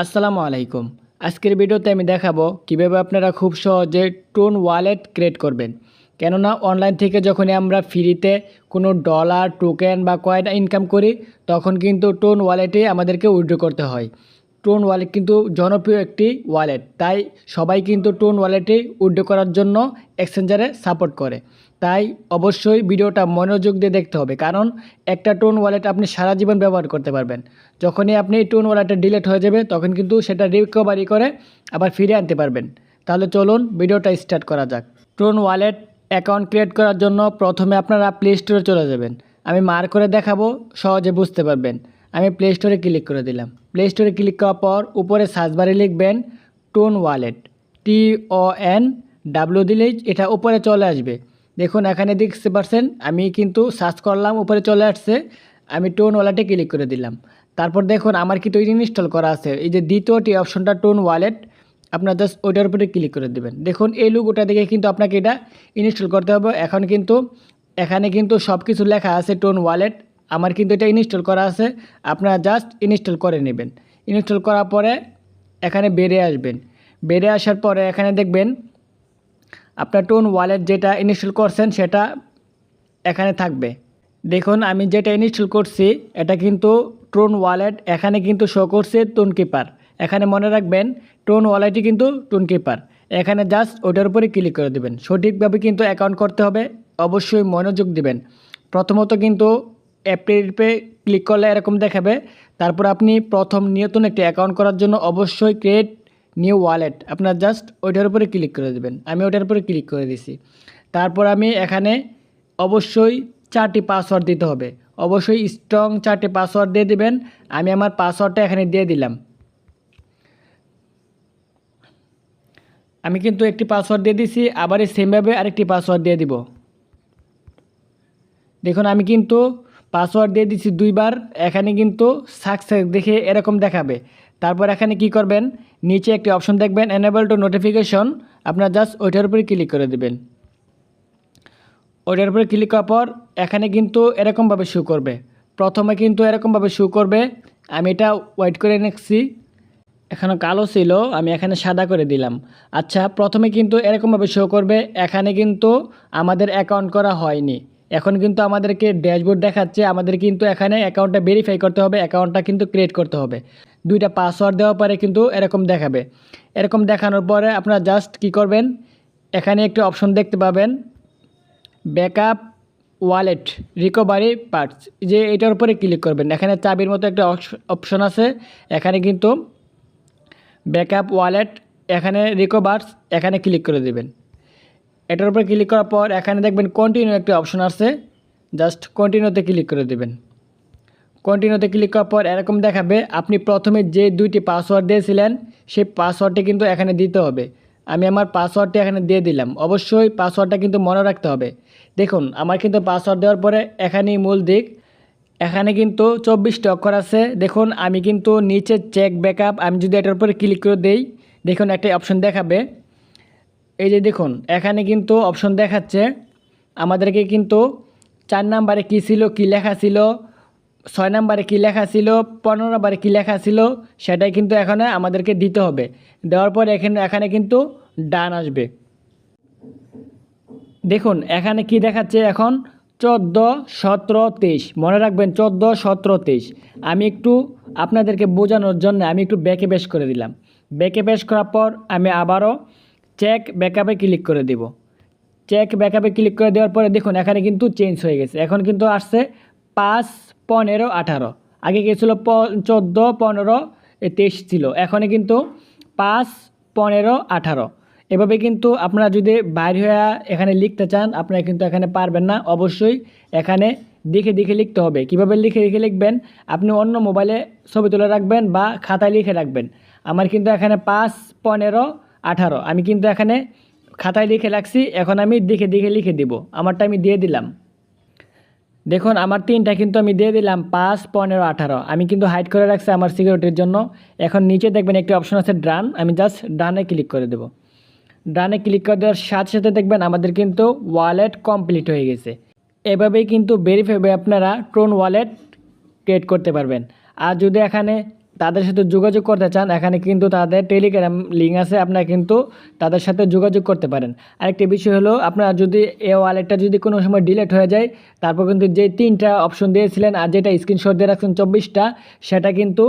আসসালামু আলাইকুম। আজকের ভিডিওতে আমি দেখাবো কীভাবে আপনারা খুব সহজে টোন ওয়ালেট ক্রিয়েট করবেন। কেননা অনলাইন থেকে যখনই আমরা ফ্রিতে কোনো ডলার, টোকেন বা কয়েন ইনকাম করি, তখন কিন্তু টোন ওয়ালেটে আমাদেরকে উইড্রো করতে হয়। টোন ওয়ালেট কিন্তু জনপ্রিয় একটি ওয়ালেট। তাই সবাই কিন্তু টোন ওয়ালেটে উইথড্র করার জন্য এক্সচেঞ্জারে সাপোর্ট করে। তাই অবশ্যই ভিডিওটা মনোযোগ দিয়ে দেখতে হবে, কারণ একটা টোন ওয়ালেট আপনি সারা জীবন ব্যবহার করতে পারবেন। যখনই আপনি টোন ওয়ালেটটা ডিলিট হয়ে যাবে, তখন কিন্তু সেটা রিকভারি করে আবার ফিরে আনতে পারবেন। তাহলে চলুন ভিডিওটা স্টার্ট করা যাক। টোন ওয়ালেট অ্যাকাউন্ট ক্রিয়েট করার জন্য প্রথমে আপনারা প্লে স্টোরে চলে যাবেন। আমি মার করে দেখাবো, সহজে বুঝতে পারবেন। আমি প্লে স্টোরে ক্লিক করে দিলাম। প্লে স্টোরে ক্লিক করার পর উপরে সার্চ বারে লিখবেন TON wallet T O N W দিলেই এটা উপরে চলে আসবে। দেখুন, এখানে দেখতে পাচ্ছেন, আমি কিন্তু সার্চ করলাম, উপরে চলে আসছে। আমি টোন ওয়ালেটে ক্লিক করে দিলাম। তারপর দেখুন, আমার কিন্তু ইনস্টল করা আছে। এই যে দ্বিতীয়টি অপশনটা টোন ওয়ালেট আপনার জাস্ট ওইটার উপরে ক্লিক করে দেবেন। দেখুন, এই লুকোটা দেখে কিন্তু আপনাকে এটা ইনস্টল করতে হবে। এখন কিন্তু, এখানে কিন্তু সব কিছু লেখা আছে টোন ওয়ালেট আমার কিন্তু এটা ইনস্টল করা আছে, আপনারা জাস্ট ইনস্টল করে নেবেন। ইনস্টল করার পরে এখানে বেরিয়ে আসবেন। বেরিয়ে আসার পরে এখানে দেখবেন আপনার টোন ওয়ালেট যেটা ইনস্টল করছেন সেটা এখানে থাকবে। দেখুন, আমি যেটা ইনস্টল করছি, এটা কিন্তু টোন ওয়ালেট এখানে কিন্তু শো করছে টোন কিপার এখানে মনে রাখবেন টোন ওয়ালেটই কিন্তু টোন কিপার এখানে জাস্ট ওটার উপরে ক্লিক করে দেবেন। সঠিকভাবে কিন্তু অ্যাকাউন্ট করতে হবে, অবশ্যই মনোযোগ দিবেন। প্রথমত কিন্তু অ্যাপে ক্লিক করলে এরকম দেখাবে। তারপর আপনি প্রথম নিয়তন একটি অ্যাকাউন্ট করার জন্য অবশ্যই ক্রিয়েট নিউ ওয়ালেট আপনার জাস্ট ওইটার উপরে ক্লিক করে দেবেন। আমি ওইটার উপরে ক্লিক করে দিছি। তারপর আমি এখানে অবশ্যই চারটি পাসওয়ার্ড দিতে হবে। অবশ্যই স্ট্রং চারটি পাসওয়ার্ড দিয়ে দিবেন। আমি আমার পাসওয়ার্ডটা এখানে দিয়ে দিলাম। আমি কিন্তু একটি পাসওয়ার্ড দিয়ে দিছি। আবার সেমভাবে আরেকটি পাসওয়ার্ড দিয়ে দিব। দেখুন, আমি কিন্তু পাসওয়ার্ড দিয়ে দিচ্ছি দুইবার, এখানে কিন্তু সাকসেস দেখে এরকম দেখাবে। তারপর এখানে কি করবেন? নিচে একটি অপশন দেখবেন এনেবল টু নোটিফিকেশন আপনার জাস্ট ওইটার উপরে ক্লিক করে দেবেন। ওইটার উপরে ক্লিক করার পর এখানে কিন্তু এরকমভাবে শু করবে। প্রথমে কিন্তু এরকমভাবে শু করবে। আমি এটা ওয়াইট করে নিচ্ছি। এখানে কালো ছিল, আমি এখানে সাদা করে দিলাম। আচ্ছা প্রথমে কিন্তু এরকমভাবে শো করবে, এখানে কিন্তু আমাদের অ্যাকাউন্ট করা হয়নি। এখন কিন্তু আমাদেরকে ড্যাশবোর্ড দেখাচ্ছে, আমাদের কিন্তু এখানে অ্যাকাউন্টটা ভেরিফাই করতে হবে অ্যাকাউন্টটা কিন্তু ক্রিয়েট করতে হবে। দুইটা পাসওয়ার্ড দেওয়ার পরে কিন্তু এরকম দেখাবে। এরকম দেখানোর পরে আপনারা জাস্ট কি করবেন, এখানে একটি অপশন দেখতে পাবেন ব্যাকআপ ওয়ালেট রিকভারি পার্টস যে এটার উপরে ক্লিক করবেন। এখানে চাবির মতো একটা অপশন আছে, এখানে কিন্তু ব্যাকআপ ওয়ালেট এখানে রিকভার্স এখানে ক্লিক করে দেবেন। এটার উপরে ক্লিক করার পর এখানে দেখবেন কন্টিনিউ একটি অপশন আছে জাস্ট কন্টিনিউতে ক্লিক করে দেবেন। কন্টিনিউতে ক্লিক করার পর এরকম দেখাবে, আপনি প্রথমে যে দুইটি পাসওয়ার্ড দিয়েছিলেন, সেই পাসওয়ার্ডটি কিন্তু এখানে দিতে হবে। আমি আমার পাসওয়ার্ডটি এখানে দিয়ে দিলাম। অবশ্যই পাসওয়ার্ডটা কিন্তু মনে রাখতে হবে। দেখুন, আমার কিন্তু পাসওয়ার্ড দেওয়ার পরে এখানেই মূল দিক। এখানে কিন্তু চব্বিশটি অক্ষর আছে। দেখুন, আমি কিন্তু নিচে চেক ব্যাকআপ আমি যদি এটার উপরে ক্লিক করে দেই, দেখুন একটা অপশন দেখাবে। এই যে দেখুন, এখানে কিন্তু অপশন দেখাচ্ছে, আমাদেরকে কিন্তু চার নাম্বারে কী ছিল, কী লেখা ছিল, ছয় নাম্বারে কী লেখা ছিল, পনেরো নাম্বারে কী লেখা ছিল, সেটাই কিন্তু এখানে আমাদেরকে দিতে হবে। দেওয়ার পর এখানে এখানে কিন্তু ডান আসবে। দেখুন, এখানে কি দেখাচ্ছে এখন? চোদ্দ, সতেরো, তেইশ। মনে রাখবেন, চোদ্দ, সতেরো, তেইশ। আমি একটু আপনাদেরকে বোঝানোর জন্য আমি একটু ব্যাকে বেশ করে দিলাম। ব্যাকে বেশ করার পর আমি আবারও চেক ব্যাকআপে ক্লিক করে দিব। চেক ব্যাকআপে ক্লিক করে দেওয়ার পরে দেখুন, এখানে কিন্তু চেঞ্জ হয়ে গেছে। এখন কিন্তু আসছে পাঁচ, পনেরো, আঠারো। আগে গেছিল প, চোদ্দ, পনেরো তেইশ ছিল। এখনই কিন্তু পাঁচ, পনেরো, আঠারো। এভাবে কিন্তু আপনারা যদি বাইরে হয়ে এখানে লিখতে চান, আপনারা কিন্তু এখানে পারবেন না। অবশ্যই এখানে দেখে দেখে লিখতে হবে। কীভাবে লিখে লিখে লিখবেন? আপনি অন্য মোবাইলে ছবি তুলে রাখবেন বা খাতায় লিখে রাখবেন। আমার কিন্তু এখানে পাঁচ, পনেরো আঠারো। আমি কিন্তু এখানে খাতায় লিখে রাখছি, এখন আমি দেখে দেখে লিখে দিব। আমারটা আমি দিয়ে দিলাম। দেখুন, আমার তিনটা কিন্তু আমি দিয়ে দিলাম, পাঁচ, পনেরো, আঠারো। আমি কিন্তু হাইড করে রাখছি আমার সিকিউরিটির জন্য। এখন নিচে দেখবেন একটি অপশন আছে ডান আমি জাস্ট ডানে ক্লিক করে দেবো। ডানে ক্লিক করে দেওয়ার সাথে সাথে দেখবেন আমাদের কিন্তু ওয়ালেট কমপ্লিট হয়ে গেছে। এভাবেই কিন্তু ভেরিফাইভাবে আপনারা ট্রোন ওয়ালেট ক্রিয়েট করতে পারবেন। আর যদি এখানে তাদের সাথে যোগাযোগ করতে চান, এখানে কিন্তু তাদের টেলিগ্রাম লিঙ্ক আছে, আপনারা কিন্তু তাদের সাথে যোগাযোগ করতে পারেন। আরেকটি বিষয় হলো, আপনারা যদি এ ওয়ালেটটা যদি কোনো সময় ডিলেট হয়ে যায়, তারপর কিন্তু যে তিনটা অপশন দিয়েছিলেন আর যেটা স্ক্রিনশট দিয়ে রাখছেন চব্বিশটা, সেটা কিন্তু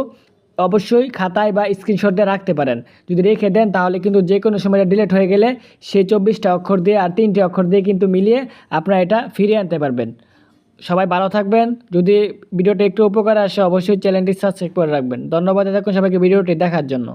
অবশ্যই খাতায় বা স্ক্রিনশট দিয়ে রাখতে পারেন। যদি রেখে দেন, তাহলে কিন্তু যে কোনো সময় ডিলেট হয়ে গেলে সেই চব্বিশটা অক্ষর দিয়ে আর তিনটে অক্ষর দিয়ে কিন্তু মিলিয়ে আপনারা এটা ফিরিয়ে আনতে পারবেন। সবাই ভালো থাকবেন। যদি ভিডিওটি একটু উপকার আসে, অবশ্যই চ্যানেলটি সাবস্ক্রাইব করে রাখবেন। ধন্যবাদ থাকুন সবাইকে ভিডিওটি দেখার জন্য।